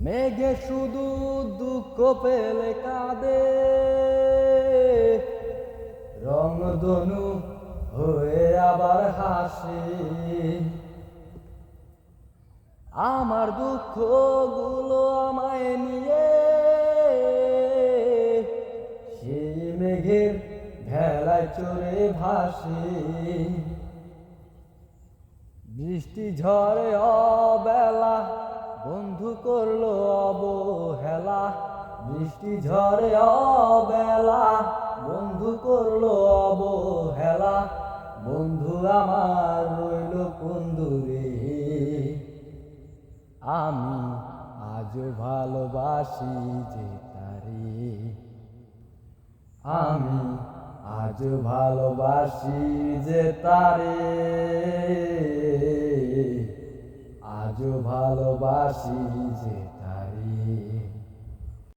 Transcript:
মেঘে শুধু দুঃখ পেলে কাঁদে। রংধনু হয়ে আবার হাসে। আমার দুঃখগুলো আমায় নিয়ে সেই মেঘের ভেলায় চড়ে ভাসে। বৃষ্টি ঝড়ে অবেলা বন্ধু করল অবহেলা, বৃষ্টি ঝরে অবেলা। বন্ধু করল অবহেলা, বন্ধু আমার রইল কোন দূরে। আমি আজও ভালোবাসি যে তারে। আমি আজ ভালোবাসি যে তারে। আজও ভালোবাসি যে তারি।